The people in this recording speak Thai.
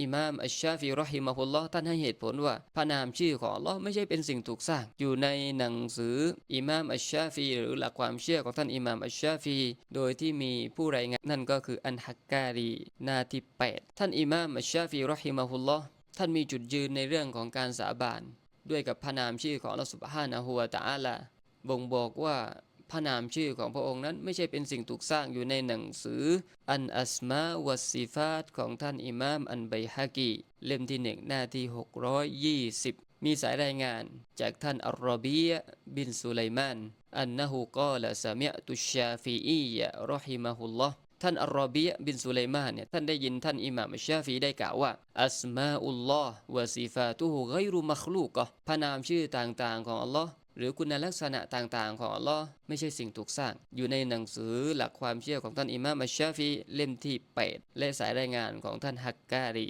อิมามอัชชาฟีรอฮิมะฮุลลอฮ์ท่านให้เหตุผลว่าพระนามชื่อของอัลลอฮ์ไม่ใช่เป็นสิ่งถูกสร้าง อยู่ในหนังสืออิมามอัชชาฟีหรือหลักความเชื่อของท่านอิมามอัชชาฟีโดยที่มีผู้รายงานนั่นก็คืออันฮักการีหนาที่ 8 ท่านอิมามอัชชาฟีรอฮิมะฮุลลอฮ์ท่านมีจุดยืนในเรื่องของการสาบาน ด้วยกับพระนามชื่อของอัลลอฮ์สุบฮานะฮูวะตะอาลาบ่งบอกว่า พระนามชื่อของพระองค์นั้นไม่ใช่เป็นสิ่งถูกสร้างอยู่ในหนังสือ อันอัสมาวัสซิฟาตของท่านอิมามอันไบฮากีเล่มที่หนึ่งหน้าที่ 620 มีสายรายงาน จากท่านอัลรอบียบินสุไลมานอันนะฮูกาละสมิอตุชาฟีอียะรอฮิมะฮุลลอฮ์ท่านอัลรอบียบินสุไลมานเนี่ยท่านได้ยินท่านอิหม่ามชาฟีได้กล่าวว่า อัสมาอุลลอฮ์วะซิฟาตุฮุไกรุมัคลูกะพระนามชื่อต่างๆของอัลลอฮ์ หรือคุณลักษณะต่างๆ ของอัลลอฮ์ไม่ใช่สิ่งถูกสร้าง อยู่ในหนังสือหลักความเชื่อของท่านอิมามอัชชาฟีเล่มที่ 8 และสายรายงานของท่านฮักการี